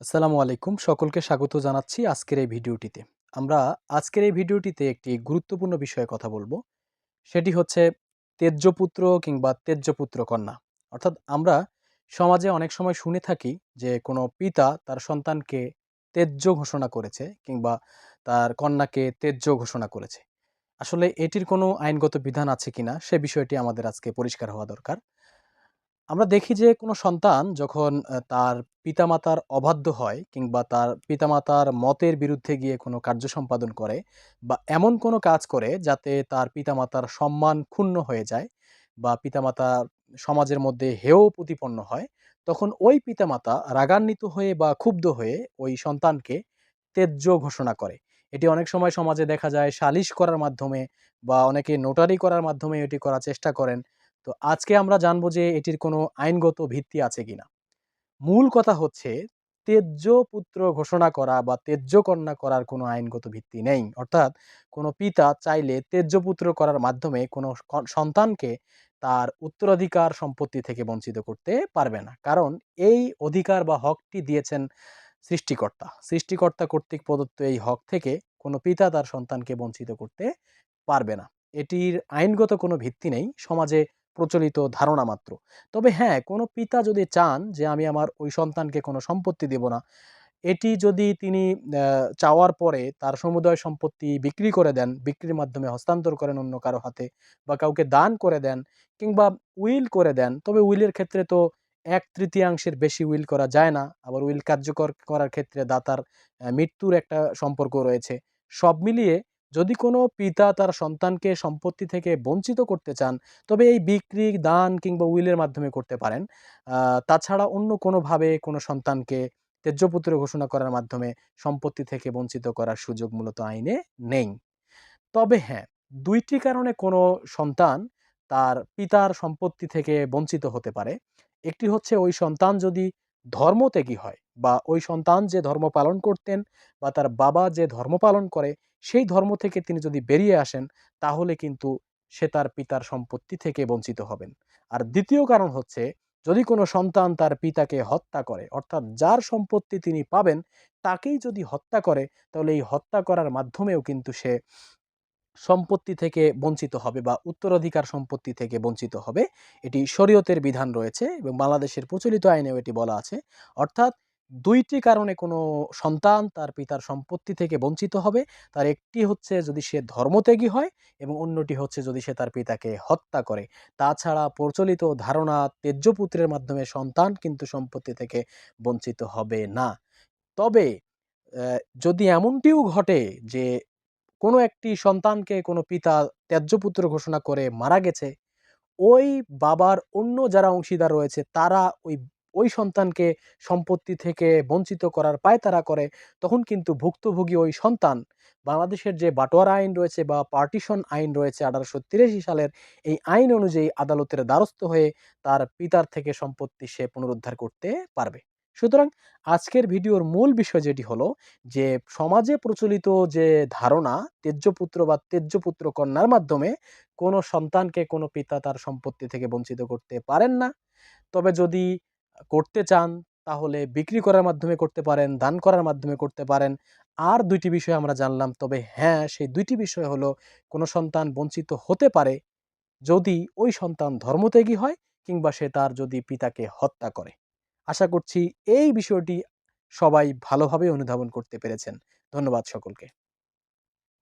আসসালামু আলাইকুম। সকলকে স্বাগত জানাচ্ছি আজকের এই ভিডিওটিতে। আমরা আজকের এই ভিডিওটিতে একটি গুরুত্বপূর্ণ বিষয়ে কথা বলব। সেটি হচ্ছে তেজ্যপুত্র কিংবা তেজ্যপুত্র কন্যা। অর্থাৎ আমরা সমাজে অনেক সময় শুনে থাকি যে কোনো পিতা তার সন্তানকে তেজ্য ঘোষণা করেছে কিংবা তার কন্যাকে তেজ্য ঘোষণা করেছে। আসলে এটির কোনো আইনগত বিধান আছে কিনা সে বিষয়টি আমাদের আজকে পরিষ্কার হওয়া দরকার। আমরা দেখি যে কোনো সন্তান যখন তার পিতামাতার অবাধ্য হয় কিংবা তার পিতামাতার মতের বিরুদ্ধে গিয়ে কোনো কার্য সম্পাদন করে বা এমন কোনো কাজ করে যাতে তার পিতামাতার সম্মান ক্ষুণ্ণ হয়ে যায় বা পিতামাতা সমাজের মধ্যে হেয় প্রতিপন্ন হয়, তখন ওই পিতামাতা রাগান্বিত হয়ে বা ক্ষুব্ধ হয়ে ওই সন্তানকে তেজ্য ঘোষণা করে। এটি অনেক সময় সমাজে দেখা যায় সালিশ করার মাধ্যমে বা অনেকে নোটারি করার মাধ্যমে এটি করার চেষ্টা করেন তো আজকে আমরা জানব যে এটির কোনো আইনগত ভিত্তি আছে কিনা। মূল কথা হচ্ছে, তেজ্য পুত্র ঘোষণা করা বা তেজ্য কন্যা করার কোনো আইনগত ভিত্তি নেই। অর্থাৎ কোনো পিতা চাইলে তেজ্য পুত্র করার মাধ্যমে কোনো সন্তানকে তার উত্তরাধিকার সম্পত্তি থেকে বঞ্চিত করতে পারবে না। কারণ এই অধিকার বা হকটি দিয়েছেন সৃষ্টিকর্তা। সৃষ্টিকর্তা কর্তৃক প্রদত্ত এই হক থেকে কোনো পিতা তার সন্তানকে বঞ্চিত করতে পারবে না। এটির আইনগত কোনো ভিত্তি নেই। সমাজে প্রচলিত ধারণা মাত্র। তবে হ্যাঁ কোনো পিতা যদি চান যে আমি আমার ওই সন্তানকে কোনো সম্পত্তি দেব না, এটি যদি তিনি চাওয়ার পরে তার সমুদয় সম্পত্তি বিক্রি করে দেন, বিক্রির মাধ্যমে হস্তান্তর করেন অন্য কারও হাতে বা কাউকে দান করে দেন কিংবা উইল করে দেন, তবে উইলের ক্ষেত্রে তো এক তৃতীয়াংশের বেশি উইল করা যায় না। আবার উইল কার্যকর করার ক্ষেত্রে দাতার মৃত্যুর একটা সম্পর্ক রয়েছে। সব মিলিয়ে যদি কোনো পিতা তার সন্তানকে সম্পত্তি থেকে বঞ্চিত করতে চান, তবে এই বিক্রি, দান কিংবা উইলের মাধ্যমে করতে পারেন। তাছাড়া অন্য কোনোভাবে কোনো সন্তানকে ত্যায্যপুত্র ঘোষণা করার মাধ্যমে সম্পত্তি থেকে বঞ্চিত করার সুযোগ মূলত আইনে নেই। তবে হ্যাঁ দুইটি কারণে কোনো সন্তান তার পিতার সম্পত্তি থেকে বঞ্চিত হতে পারে। একটি হচ্ছে ওই সন্তান যদি ধর্মত্যাগী হয়? বা ওই সন্তান যে ধর্ম পালন করতেন বা তার বাবা যে ধর্ম পালন করে, সেই ধর্ম থেকে তিনি যদি বেরিয়ে আসেন, তাহলে কিন্তু সে তার পিতার সম্পত্তি থেকে বঞ্চিত হবেন। আর দ্বিতীয় কারণ হচ্ছে, যদি কোনো সন্তান তার পিতাকে হত্যা করে, অর্থাৎ যার সম্পত্তি তিনি পাবেন, তাকেই যদি হত্যা করে, তাহলে এই হত্যা করার মাধ্যমেও কিন্তু সে সম্পত্তি থেকে বঞ্চিত হবে বা উত্তরাধিকার সম্পত্তি থেকে বঞ্চিত হবে। এটি শরীয়তের বিধান রয়েছে এবং বাংলাদেশের প্রচলিত আইনেও এটি বলা আছে। অর্থাৎ দুইটি কারণে কোনো সন্তান তার পিতার সম্পত্তি থেকে বঞ্চিত হবে। তার একটি হচ্ছে যদি সে ধর্মত্যাগী হয় এবং অন্যটি হচ্ছে যদি সে তার পিতাকে হত্যা করে। তাছাড়া প্রচলিত ধারণা তেজ্যপুত্রের মাধ্যমে সন্তান কিন্তু সম্পত্তি থেকে বঞ্চিত হবে না। তবে যদি এমনটিও ঘটে যে কোনো একটি সন্তানকে কোনো পিতা ত্যায্যপুত্র ঘোষণা করে মারা গেছে, ওই বাবার অন্য যারা অংশীদার রয়েছে, তারা ওই ওই সন্তানকে সম্পত্তি থেকে বঞ্চিত করার পায়তারা করে, তখন কিন্তু ভুক্তভোগী ওই সন্তান বাংলাদেশের যে বাটোয়ারা আইন রয়েছে বা পার্টিশন আইন রয়েছে আঠারোশো তিরাশি সালের এই আইন অনুযায়ী আদালতের দ্বারস্থ হয়ে তার পিতার থেকে সম্পত্তি সে পুনরুদ্ধার করতে পারবে। সুতরাং আজকের ভিডিওর মূল বিষয় যেটি হলো যে সমাজে প্রচলিত যে ধারণা তেজ্যপুত্র বা তেজ্যপুত্র কন্যার মাধ্যমে কোনো সন্তানকে কোনো পিতা তার সম্পত্তি থেকে বঞ্চিত করতে পারেন না। তবে যদি করতে চান, তাহলে বিক্রি করার মাধ্যমে করতে পারেন, দান করার মাধ্যমে করতে পারেন। আর দুইটি বিষয় আমরা জানলাম, তবে হ্যাঁ সেই দুইটি বিষয় হলো কোনো সন্তান বঞ্চিত হতে পারে যদি ওই সন্তান ধর্মত্যাগী হয় কিংবা সে তার যদি পিতাকে হত্যা করে। আশা করছি এই বিষয়টি সবাই ভালোভাবে অনুধাবন করতে পেরেছেন। ধন্যবাদ সকলকে।